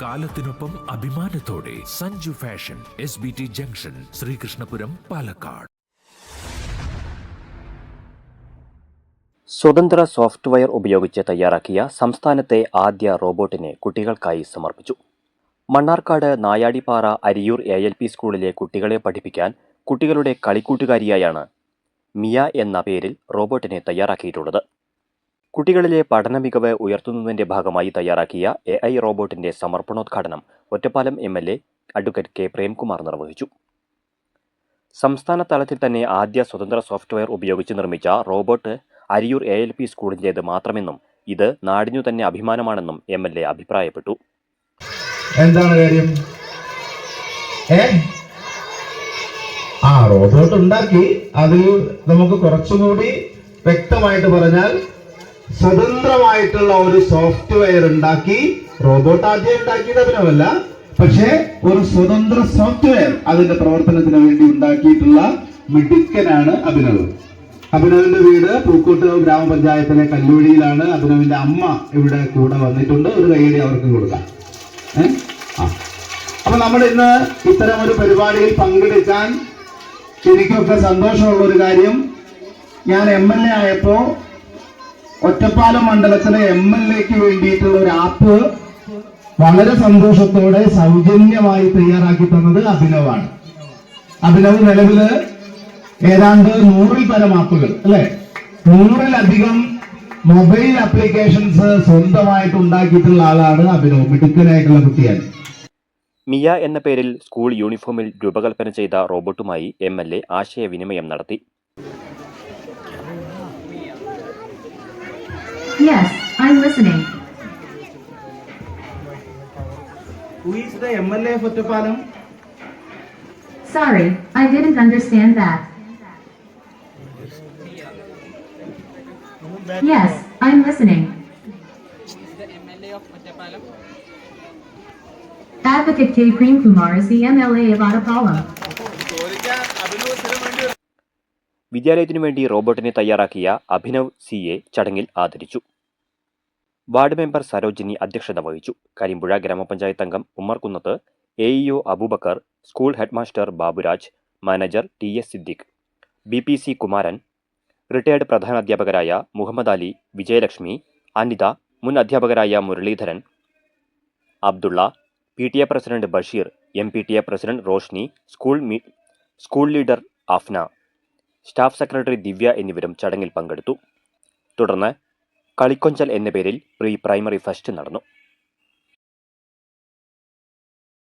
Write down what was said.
കാലത്തിനൊപ്പം അഭിമാനത്തോടെ Sanju fashion S B T junction Sreekrishnapuram Palakkad. സ്വതന്ത്ര software ഉപയോഗിച്ച് തയ്യാറാക്കിയ സംസ്ഥാനത്തെ ആദ്യ റോബോട്ടിനെ കുട്ടികൾക്കായി സമർപ്പിച്ചു. Mannarkkad Nayadipara Ariyur A L P സ്കൂളിലെ കുട്ടികളെ പഠിപ്പിക്കാൻ കുട്ടികളുടെ കളിക്കൂട്ടുകാരിയായാണ് മിയ എന്ന പേരിൽ റോബോട്ടിനെ തയ്യാറാക്കിയിട്ടുള്ളത്. കുട്ടികളിലെ പഠന മികവ് ഉയർത്തുന്നതിന്റെ ഭാഗമായി തയ്യാറാക്കിയ എ ഐ റോബോട്ടിന്റെ സമർപ്പണോദ്ഘാടനം Ottapalam M L A advocate K Premkumar നിർവഹിച്ചു. സംസ്ഥാന തലത്തിൽ തന്നെ ആദ്യ സ്വതന്ത്ര സോഫ്റ്റ്വെയർ ഉപയോഗിച്ച് നിർമ്മിച്ച robot Ariyur A L P സ്കൂളിന്റേത് മാത്രമെന്നും ഇത് നാടിനു തന്നെ അഭിമാനമാണെന്നും എം എൽ എ അഭിപ്രായപ്പെട്ടു. എന്താണ് കാര്യം? ആ റോബോട്ട് ഉണ്ടാക്കി അതിൽ നമുക്ക് കുറച്ചുകൂടി വ്യക്തമായിട്ട് പറഞ്ഞാൽ സ്വതന്ത്രമായിട്ടുള്ള ഒരു സോഫ്റ്റ്വെയർ ഉണ്ടാക്കി റോബോട്ട് ആദ്യം ഉണ്ടാക്കിയത് അഭിനവല്ല പക്ഷേ ഒരു സ്വതന്ത്ര സോഫ്റ്റ്വെയർ അതിന്റെ പ്രവർത്തനത്തിന് വേണ്ടി ഉണ്ടാക്കിയിട്ടുള്ള മിടുക്കനാണ് അഭിനവ്. അഭിനവിന്റെ വീട് പൂക്കോട്ട് ഗ്രാമപഞ്ചായത്തിലെ കല്ലുവഴിയിലാണ് അഭിനവിന്റെ അമ്മ ഇവിടെ കൂടെ വന്നിട്ടുണ്ട്. ഒരു കൈയടി അവർക്ക് കൊടുക്കാം? അപ്പൊ നമ്മൾ ഇന്ന് ഇത്തരം ഒരു പരിപാടിയിൽ പങ്കെടുക്കാൻ എനിക്കൊക്കെ സന്തോഷമുള്ള ഒരു കാര്യം ഞാൻ എം എൽ എ ആയപ്പോ ഒറ്റപ്പാലം മണ്ഡലത്തിലെ എം എൽ എക്ക് വേണ്ടിയിട്ടുള്ള ഒരു ആപ്പ് വളരെ സന്തോഷത്തോടെ സൗജന്യമായി തയ്യാറാക്കി തന്നത് അഭിനവാണ്. അഭിനവ് നിലവിൽ ഏതാണ്ട് നൂറിൽ പരം ആപ്പുകൾ അല്ലെ? നൂറിലധികം മൊബൈൽ ആപ്ലിക്കേഷൻസ് സ്വന്തമായിട്ട് ഉണ്ടാക്കിയിട്ടുള്ള ആളാണ് അഭിനവ് മിടുക്കനായിട്ടുള്ള കുട്ടിയാണ്. മിയ എന്ന പേരിൽ സ്കൂൾ യൂണിഫോമിൽ രൂപകൽപ്പന ചെയ്ത റോബോട്ടുമായി എം എൽ എ ആശയവിനിമയം നടത്തി. Yes, I'm listening. Who is the MLA of Ottapalam? Sorry, I didn't understand that. Yes, I'm listening. Advocate K. Prem Kumar is the MLA of Ottapalam. വിദ്യാലയത്തിനു വേണ്ടി റോബോട്ടിനെ തയ്യാറാക്കിയ അഭിനവ് സി എ ചടങ്ങിൽ ആദരിച്ചു. Ward member Sarojini അധ്യക്ഷത വഹിച്ചു. കരിമ്പുഴ ഗ്രാമപഞ്ചായത്ത് അംഗം Ummerkunnath A E O Abubakar school headmaster Baburaj manager T S Siddique B P C Kumaran retired പ്രധാനാധ്യാപകരായ Muhammad Ali Vijayalakshmi Anitha മുൻ അധ്യാപകരായ Muraleedharan Abdulla P T A president Basheer M P T A president Roshni school school leader Afna staff secretary Divya എന്നിവരും ചടങ്ങിൽ പങ്കെടുത്തു. തുടർന്ന് കളിക്കൊഞ്ചൽ എന്ന പേരിൽ pre primary first നടന്നു.